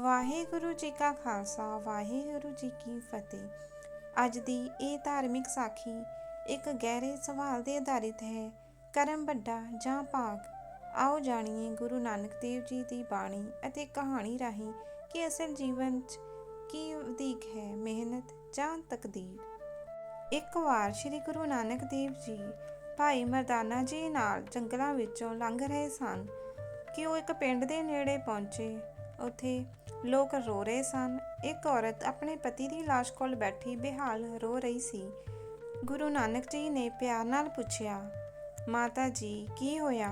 ਵਾਹਿਗੁਰੂ ਜੀ ਕਾ ਖਾਲਸਾ, ਵਾਹਿਗੁਰੂ ਜੀ ਕੀ ਫਤਿਹ। ਅੱਜ ਦੀ ਇਹ ਧਾਰਮਿਕ ਸਾਖੀ ਇੱਕ ਗਹਿਰੇ ਸਵਾਲ ਤੇ ਆਧਾਰਿਤ ਹੈ। ਕਰਮ ਵੱਡਾ ਜਾਂ ਭਾਗ? ਆਓ ਜਾਣੀਏ ਗੁਰੂ ਨਾਨਕ ਦੇਵ ਜੀ ਦੀ ਬਾਣੀ ਅਤੇ ਕਹਾਣੀ ਰਾਹੀਂ ਕਿ ਅਸਲ ਜੀਵਨ 'ਚ ਕੀ ਵਧੀਕ ਹੈ, ਮਿਹਨਤ ਜਾਂ ਤਕਦੀਰ? ਇੱਕ ਵਾਰ ਸ੍ਰੀ ਗੁਰੂ ਨਾਨਕ ਦੇਵ ਜੀ ਭਾਈ ਮਰਦਾਨਾ ਜੀ ਨਾਲ ਜੰਗਲਾਂ ਵਿੱਚੋਂ ਲੰਘ ਰਹੇ ਸਨ ਕਿ ਉਹ ਇੱਕ ਪਿੰਡ ਦੇ ਨੇੜੇ ਪਹੁੰਚੇ। ਉੱਥੇ ਲੋਕ ਰੋ ਰਹੇ ਸਨ। ਇੱਕ ਔਰਤ ਆਪਣੇ ਪਤੀ ਦੀ ਲਾਸ਼ ਕੋਲ ਬੈਠੀ ਬੇਹਾਲ ਰੋ ਰਹੀ ਸੀ। ਗੁਰੂ ਨਾਨਕ ਜੀ ਨੇ ਪਿਆਰ ਨਾਲ ਪੁੱਛਿਆ, ਮਾਤਾ ਜੀ, ਕੀ ਹੋਇਆ?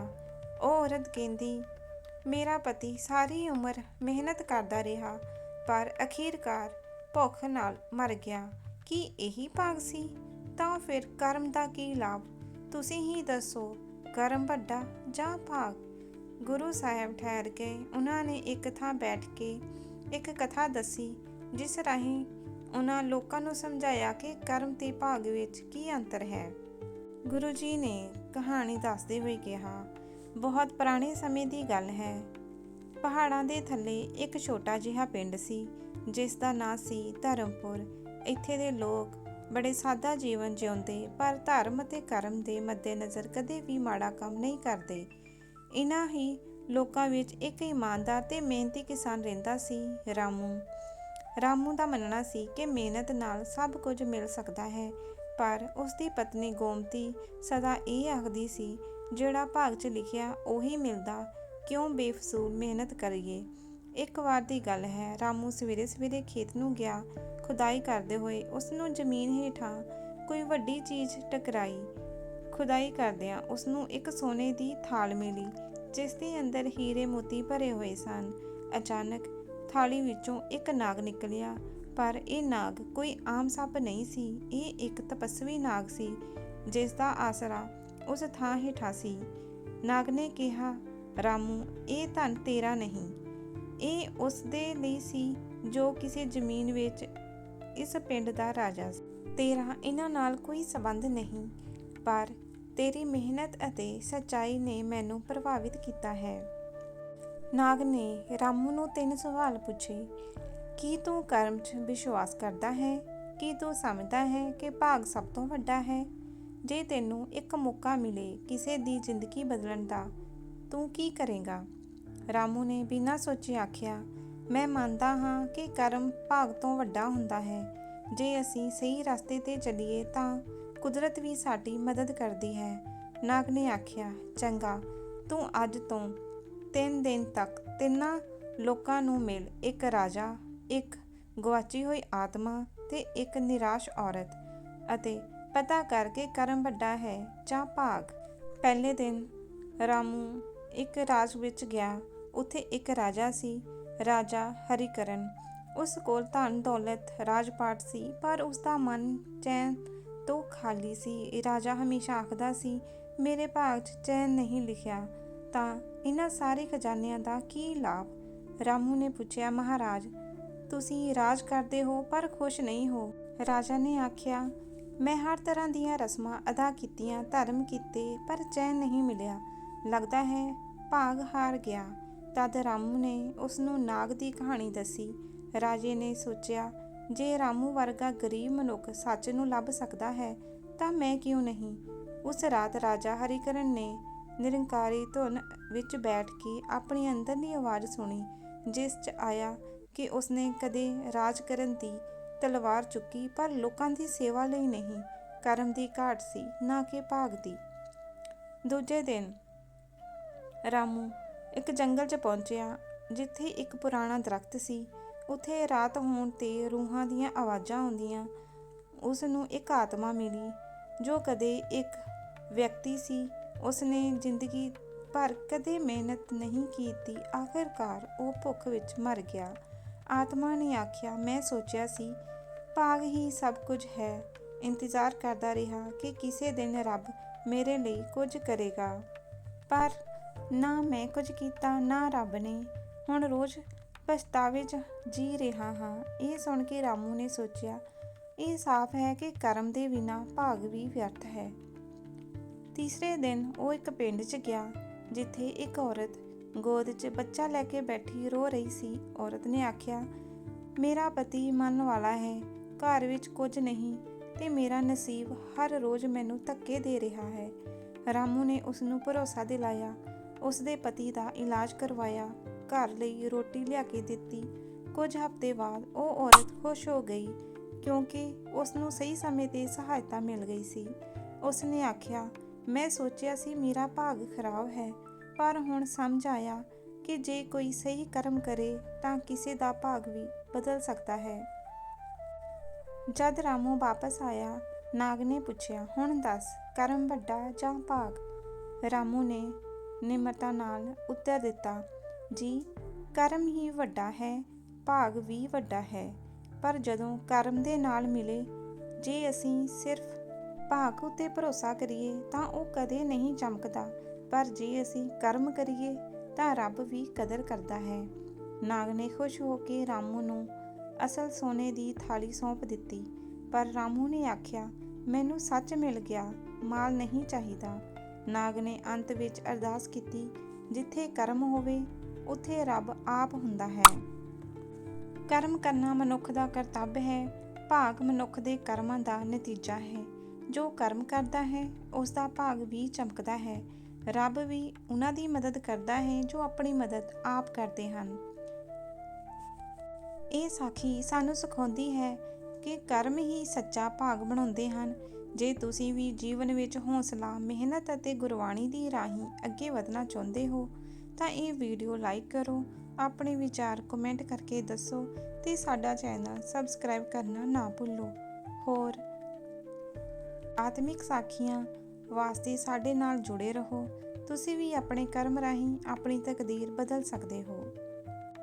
ਉਹ ਔਰਤ ਕਹਿੰਦੀ, ਮੇਰਾ ਪਤੀ ਸਾਰੀ ਉਮਰ ਮਿਹਨਤ ਕਰਦਾ ਰਿਹਾ, ਪਰ ਅਖੀਰਕਾਰ ਭੁੱਖ ਨਾਲ ਮਰ ਗਿਆ। ਕੀ ਇਹੀ ਭਾਗ ਸੀ? ਤਾਂ ਫਿਰ ਕਰਮ ਦਾ ਕੀ ਲਾਭ? ਤੁਸੀਂ ਹੀ ਦੱਸੋ, ਕਰਮ ਵੱਡਾ ਜਾਂ ਭਾਗ? ਗੁਰੂ ਸਾਹਿਬ ਠਹਿਰ ਕੇ ਉਹਨਾਂ ਨੇ ਇੱਕ ਥਾਂ ਬੈਠ ਕੇ ਇੱਕ ਕਥਾ ਦੱਸੀ, ਜਿਸ ਰਾਹੀਂ ਉਹਨਾਂ ਲੋਕਾਂ ਨੂੰ ਸਮਝਾਇਆ ਕਿ ਕਰਮ ਤੇ ਭਾਗ ਵਿੱਚ ਕੀ ਅੰਤਰ ਹੈ। ਗੁਰੂ ਜੀ ਨੇ ਕਹਾਣੀ ਦੱਸਦੇ ਹੋਏ ਕਿਹਾ, ਬਹੁਤ ਪੁਰਾਣੇ ਸਮੇਂ ਦੀ ਗੱਲ ਹੈ। ਪਹਾੜਾਂ ਦੇ ਥੱਲੇ ਇੱਕ ਛੋਟਾ ਜਿਹਾ ਪਿੰਡ ਸੀ, ਜਿਸ ਦਾ ਨਾਂ ਸੀ ਧਰਮਪੁਰ। ਇੱਥੇ ਦੇ ਲੋਕ ਬੜੇ ਸਾਦਾ ਜੀਵਨ ਜਿਉਂਦੇ, ਪਰ ਧਰਮ ਅਤੇ ਕਰਮ ਦੇ ਮੱਦੇਨਜ਼ਰ ਕਦੇ ਵੀ ਮਾੜਾ ਕੰਮ ਨਹੀਂ ਕਰਦੇ। ਇਨ੍ਹਾਂ ਹੀ ਲੋਕਾਂ ਵਿੱਚ ਇੱਕ ਇਮਾਨਦਾਰ ਤੇ ਮਿਹਨਤੀ ਕਿਸਾਨ ਰਹਿੰਦਾ ਸੀ, ਰਾਮੂ। ਰਾਮੂ ਦਾ ਮੰਨਣਾ ਸੀ ਕਿ ਮਿਹਨਤ ਨਾਲ ਸਭ ਕੁਝ ਮਿਲ ਸਕਦਾ ਹੈ, ਪਰ ਉਸ ਦੀ ਪਤਨੀ ਗੋਮਤੀ ਸਦਾ ਇਹ ਆਖਦੀ ਸੀ, ਜਿਹੜਾ ਭਾਗ 'ਚ ਲਿਖਿਆ ਉਹੀ ਮਿਲਦਾ, ਕਿਉਂ ਬੇਫਸੂਲ ਮਿਹਨਤ ਕਰੀਏ? ਇੱਕ ਵਾਰ ਦੀ ਗੱਲ ਹੈ, ਰਾਮੂ ਸਵੇਰੇ ਸਵੇਰੇ ਖੇਤ ਨੂੰ ਗਿਆ, ਖੁਦਾਈ ਕਰਦੇ ਹੋਏ ਉਸ ਨੂੰ ਜ਼ਮੀਨ ਹੇਠਾਂ ਕੋਈ ਵੱਡੀ ਚੀਜ਼ ਟਕਰਾਈ। ਖੁਦਾਈ ਕਰਦਿਆਂ ਉਸ ਨੂੰ ਇੱਕ ਸੋਨੇ ਦੀ ਥਾਲ ਮਿਲੀ, ਜਿਸ ਦੇ ਅੰਦਰ ਹੀਰੇ ਮੋਤੀ ਭਰੇ ਹੋਏ ਸਨ। ਅਚਾਨਕ ਥਾਲੀ ਵਿੱਚੋਂ ਇੱਕ ਨਾਗ ਨਿਕਲਿਆ, ਪਰ ਇਹ ਨਾਗ ਕੋਈ ਆਮ ਸੱਪ ਨਹੀਂ ਸੀ, ਇਹ ਇੱਕ ਤਪਸਵੀ ਨਾਗ ਸੀ, ਜਿਸ ਦਾ ਆਸਰਾ ਉਸ ਥਾਂ ਹੇਠਾਂ ਸੀ। ਨਾਗ ਨੇ ਕਿਹਾ, ਰਾਮੂ, ਇਹ ਧਨ ਤੇਰਾ ਨਹੀਂ। ਇਹ ਉਸ ਦੇ ਲਈ ਸੀ ਜੋ ਕਿਸੇ ਜ਼ਮੀਨ ਵਿੱਚ ਇਸ ਪਿੰਡ ਦਾ ਰਾਜਾ ਸੀ। ਤੇਰਾ ਇਹਨਾਂ ਨਾਲ ਕੋਈ ਸਬੰਧ ਨਹੀਂ, ਪਰ ਤੇਰੀ ਮਿਹਨਤ ਅਤੇ ਸੱਚਾਈ ਨੇ ਮੈਨੂੰ ਪ੍ਰਭਾਵਿਤ ਕੀਤਾ ਹੈ। ਨਾਗ ਨੇ ਰਾਮੂ ਨੂੰ ਤਿੰਨ ਸਵਾਲ ਪੁੱਛੇ, ਕੀ ਤੂੰ ਕਰਮ 'ਚ ਵਿਸ਼ਵਾਸ ਕਰਦਾ ਹੈ? ਕੀ ਤੂੰ ਸਮਝਦਾ ਹੈ ਕਿ ਭਾਗ ਸਭ ਤੋਂ ਵੱਡਾ ਹੈ? ਜੇ ਤੈਨੂੰ ਇੱਕ ਮੌਕਾ ਮਿਲੇ ਕਿਸੇ ਦੀ ਜ਼ਿੰਦਗੀ ਬਦਲਣ ਦਾ, ਤੂੰ ਕੀ ਕਰੇਗਾ? ਰਾਮੂ ਨੇ ਬਿਨਾਂ ਸੋਚੇ ਆਖਿਆ, ਮੈਂ ਮੰਨਦਾ ਹਾਂ ਕਿ ਕਰਮ ਭਾਗ ਤੋਂ ਵੱਡਾ ਹੁੰਦਾ ਹੈ। ਜੇ ਅਸੀਂ ਸਹੀ ਰਸਤੇ ਤੇ ਚੱਲੀਏ ਤਾਂ ਕੁਦਰਤ ਵੀ ਸਾਡੀ ਮਦਦ ਕਰਦੀ ਹੈ। ਨਾਗ ਨੇ ਆਖਿਆ, ਚੰਗਾ, ਤੂੰ ਅੱਜ ਤੋਂ ਤਿੰਨ ਦਿਨ ਤੱਕ ਤਿੰਨਾਂ ਲੋਕਾਂ ਨੂੰ ਮਿਲ। ਇੱਕ ਰਾਜਾ, ਇੱਕ ਗਵਾਚੀ ਹੋਈ ਆਤਮਾ ਤੇ ਇੱਕ ਨਿਰਾਸ਼ ਔਰਤ। ਅਤੇ ਪਤਾ ਕਰਕੇ ਕਰਮ ਵੱਡਾ ਹੈ ਜਾਂ ਭਾਗ। ਪਹਿਲੇ ਦਿਨ ਰਾਮੂ ਇੱਕ ਰਾਜ ਵਿੱਚ ਗਿਆ। ਉੱਥੇ ਇੱਕ ਰਾਜਾ ਸੀ, ਰਾਜਾ ਹਰੀਕਰਨ। ਉਸ ਕੋਲ ਧਨ ਦੌਲਤ ਰਾਜਪਾਟ ਸੀ, ਪਰ ਉਸ ਦਾ ਮਨ ਚੈਨ ਤੋਂ ਖਾਲੀ ਸੀ। ਰਾਜਾ ਹਮੇਸ਼ਾ ਆਖਦਾ ਸੀ, ਮੇਰੇ ਭਾਗ 'ਚ ਚੈਨ ਨਹੀਂ ਲਿਖਿਆ। ਤਾਂ ਇਹਨਾਂ ਸਾਰੇ ਖਜ਼ਾਨਿਆਂ ਦਾ ਕੀ ਲਾਭ? ਰਾਮੂ ਨੇ ਪੁੱਛਿਆ, ਮਹਾਰਾਜ, ਤੁਸੀਂ ਰਾਜ ਕਰਦੇ ਹੋ ਪਰ ਖੁਸ਼ ਨਹੀਂ ਹੋ? ਰਾਜਾ ਨੇ ਆਖਿਆ, ਮੈਂ ਹਰ ਤਰ੍ਹਾਂ ਦੀਆਂ ਰਸਮਾਂ ਅਦਾ ਕੀਤੀਆਂ, ਧਰਮ ਕੀਤੇ, ਪਰ ਚੈਨ ਨਹੀਂ ਮਿਲਿਆ। ਲੱਗਦਾ ਹੈ ਭਾਗ ਹਾਰ ਗਿਆ। ਤਦ ਰਾਮੂ ਨੇ ਉਸ ਨੂੰ ਨਾਗ ਦੀ ਕਹਾਣੀ ਦੱਸੀ। ਰਾਜੇ ਨੇ ਸੋਚਿਆ ਜੇ ਰਾਮੂ ਵਰਗਾ ਗਰੀਬ ਮਨੁੱਖ ਸੱਚ ਨੂੰ ਲੱਭ ਸਕਦਾ ਹੈ, ਤਾਂ ਮੈਂ ਕਿਉਂ ਨਹੀਂ? ਉਸ ਰਾਤ ਰਾਜਾ ਹਰੀਕਰਨ ਨੇ ਨਿਰੰਕਾਰੀ ਧੁਨ ਵਿੱਚ ਬੈਠ ਕੇ ਆਪਣੀ ਅੰਦਰਲੀ ਆਵਾਜ਼ ਸੁਣੀ, ਜਿਸ 'ਚ ਆਇਆ ਕਿ ਉਸਨੇ ਕਦੇ ਰਾਜ ਕਰਨ ਦੀ ਤਲਵਾਰ ਚੁੱਕੀ, ਪਰ ਲੋਕਾਂ ਦੀ ਸੇਵਾ ਲਈ ਨਹੀਂ, ਕਰਮ ਦੀ ਘਾਟ ਸੀ, ਨਾ ਕਿ ਭਾਗ ਦੀ। ਦੂਜੇ ਦਿਨ ਰਾਮੂ ਇੱਕ ਜੰਗਲ 'ਚ ਪਹੁੰਚਿਆ, ਜਿੱਥੇ ਇੱਕ ਪੁਰਾਣਾ ਦਰਖਤ ਸੀ। ਉੱਥੇ ਰਾਤ ਹੋਣ ਤੇ ਰੂਹਾਂ ਦੀਆਂ ਆਵਾਜ਼ਾਂ ਆਉਂਦੀਆਂ। ਉਸ ਨੂੰ ਇੱਕ ਆਤਮਾ ਮਿਲੀ, ਜੋ ਕਦੇ ਇੱਕ ਵਿਅਕਤੀ ਸੀ। ਉਸਨੇ ਜ਼ਿੰਦਗੀ ਭਰ ਕਦੇ ਮਿਹਨਤ ਨਹੀਂ ਕੀਤੀ। ਆਖਿਰਕਾਰ ਉਹ ਭੁੱਖ ਵਿੱਚ ਮਰ ਗਿਆ। ਆਤਮਾ ਨੇ ਆਖਿਆ, ਮੈਂ ਸੋਚਿਆ ਸੀ, ਭਾਗ ਹੀ ਸਭ ਕੁਝ ਹੈ। ਇੰਤਜ਼ਾਰ ਕਰਦਾ ਰਿਹਾ ਕਿ ਕਿਸੇ ਦਿਨ ਰੱਬ ਮੇਰੇ ਲਈ ਕੁਝ ਕਰੇਗਾ। ਪਰ ਨਾ ਮੈਂ ਕੁਝ ਕੀਤਾ, ਨਾ ਰੱਬ ਨੇ। ਹੁਣ ਰੋਜ਼ ਪਛਤਾਵੇ 'ਚ ਜੀ ਰਿਹਾ ਹਾਂ। ਇਹ ਸੁਣ ਕੇ ਰਾਮੂ ਨੇ ਸੋਚਿਆ, ਇਹ ਸਾਫ਼ ਹੈ ਕਿ ਕਰਮ ਦੇ ਬਿਨਾ ਭਾਗ ਵੀ ਵਿਅਰਥ ਹੈ। ਤੀਸਰੇ ਦਿਨ ਉਹ ਇੱਕ ਪਿੰਡ 'ਚ ਗਿਆ, ਜਿੱਥੇ ਇੱਕ ਔਰਤ ਗੋਦ 'ਚ ਬੱਚਾ ਲੈ ਕੇ ਬੈਠੀ ਰੋ ਰਹੀ ਸੀ। ਔਰਤ ਨੇ ਆਖਿਆ, ਮੇਰਾ ਪਤੀ ਮਨ ਵਾਲਾ ਹੈ, ਘਰ ਵਿੱਚ ਕੁਝ ਨਹੀਂ ਤੇ ਮੇਰਾ ਨਸੀਬ ਹਰ ਰੋਜ਼ ਮੈਨੂੰ ਧੱਕੇ ਦੇ ਰਿਹਾ ਹੈ। ਰਾਮੂ ਨੇ ਉਸ ਨੂੰ ਭਰੋਸਾ ਦਿਲਾਇਆ। ਉਸ ਦੇ ਪਤੀ ਦਾ ਇਲਾਜ ਕਰਵਾਇਆ। ਘਰ ਲਈ ਰੋਟੀ ਲਿਆ ਕੇ ਦਿੱਤੀ। ਕੁਝ ਹਫ਼ਤੇ ਬਾਅਦ ਉਹ ਔਰਤ ਖੁਸ਼ ਹੋ ਗਈ ਕਿਉਂਕਿ ਉਸ ਨੂੰ ਸਹੀ ਸਮੇਂ ਤੇ ਸਹਾਇਤਾ ਮਿਲ ਗਈ ਸੀ। ਉਸ ਨੇ ਆਖਿਆ, ਮੈਂ ਸੋਚਿਆ ਸੀ ਮੇਰਾ ਭਾਗ ਖਰਾਬ ਹੈ, ਪਰ ਹੁਣ ਸਮਝ ਆਇਆ ਕਿ ਜੇ ਕੋਈ ਸਹੀ ਕਰਮ ਕਰੇ ਤਾਂ ਕਿਸੇ ਦਾ ਭਾਗ ਵੀ ਬਦਲ ਸਕਦਾ ਹੈ। ਜਦ ਰਾਮੂ ਵਾਪਸ ਆਇਆ, ਨਾਗ ਨੇ ਪੁੱਛਿਆ, ਹੁਣ ਦੱਸ, ਕਰਮ ਵੱਡਾ ਜਾਂ ਭਾਗ? ਰਾਮੂ ਨੇ ਨਿਮਰਤਾ ਨਾਲ ਉੱਤਰ ਦਿੱਤਾ ਜੀ, ਕਰਮ ਹੀ ਵੱਡਾ ਹੈ, ਭਾਗ ਵੀ ਵੱਡਾ ਹੈ। ਪਰ ਜਦੋਂ ਕਰਮ ਦੇ ਨਾਲ ਮਿਲੇ, ਜੇ ਅਸੀਂ ਸਿਰਫ ਭਾਗ ਉਤੇ ਭਰੋਸਾ ਕਰੀਏ, ਤਾਂ ਉਹ ਕਦੇ ਨਹੀਂ ਚਮਕਦਾ। ਪਰ ਜੇ ਅਸੀਂ ਕਰਮ ਕਰੀਏ, ਤਾਂ ਰੱਬ ਵੀ ਕਦਰ ਕਰਦਾ ਹੈ। ਨਾਗ ਨੇ ਖੁਸ਼ ਹੋ ਕੇ ਰਾਮੂ ਨੂੰ ਅਸਲ ਸੋਨੇ ਦੀ ਥਾਲੀ ਸੌਂਪ ਦਿੱਤੀ। ਪਰ ਰਾਮੂ ਨੇ ਆਖਿਆ, ਮੈਨੂੰ ਸੱਚ ਮਿਲ ਗਿਆ, ਮਾਲ ਨਹੀਂ ਚਾਹੀਦਾ। ਨਾਗ ਨੇ ਅੰਤ ਵਿੱਚ ਅਰਦਾਸ ਕੀਤੀ, ਜਿੱਥੇ ਕਰਮ ਹੋਵੇ ਉੱਥੇ ਰੱਬ ਆਪ ਹੁੰਦਾ ਹੈ। ਕਰਮ ਕਰਨਾ ਮਨੁੱਖ ਦਾ ਕਰਤੱਵ ਹੈ, ਭਾਗ ਮਨੁੱਖ ਦੇ ਕਰਮਾਂ ਦਾ ਨਤੀਜਾ ਹੈ। ਜੋ ਕਰਮ ਕਰਦਾ ਹੈ ਉਸ ਦਾ ਭਾਗ ਵੀ ਚਮਕਦਾ ਹੈ। ਰੱਬ ਵੀ ਉਹਨਾਂ ਦੀ ਮਦਦ ਕਰਦਾ ਹੈ, ਜੋ ਆਪਣੀ ਮਦਦ ਆਪ ਕਰਦੇ ਹਨ। ਇਹ ਸਾਖੀ ਸਾਨੂੰ ਸਿਖਾਉਂਦੀ ਹੈ ਕਿ ਕਰਮ ਹੀ ਸੱਚਾ ਭਾਗ ਬਣਾਉਂਦੇ ਹਨ। ਜੇ ਤੁਸੀਂ ਵੀ ਜੀਵਨ ਵਿੱਚ ਹੌਸਲਾ, ਮਿਹਨਤ ਅਤੇ ਗੁਰਬਾਣੀ ਦੀ ਰਾਹੀਂ ਅੱਗੇ ਵਧਣਾ ਚਾਹੁੰਦੇ ਹੋ ਤਾਂ ਇਹ ਵੀਡੀਓ ਲਾਈਕ ਕਰੋ, ਆਪਣੇ ਵਿਚਾਰ ਕਮੈਂਟ ਕਰਕੇ ਦੱਸੋ ਤੇ ਸਾਡਾ ਚੈਨਲ ਸਬਸਕ੍ਰਾਈਬ ਕਰਨਾ ਨਾ ਭੁੱਲੋ। ਹੋਰ, ਆਤਮਿਕ ਸਾਖੀਆਂ ਵਾਸਤੇ ਸਾਡੇ ਨਾਲ ਜੁੜੇ ਰਹੋ। ਤੁਸੀਂ ਵੀ ਆਪਣੇ ਕਰਮ ਰਾਹੀਂ ਆਪਣੀ ਤਕਦੀਰ ਬਦਲ ਸਕਦੇ ਹੋ।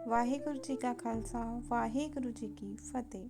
ਵਾਹਿਗੁਰੂ ਜੀ ਕਾ ਖਾਲਸਾ, ਵਾਹਿਗੁਰੂ ਜੀ ਕੀ ਫਤਿਹ।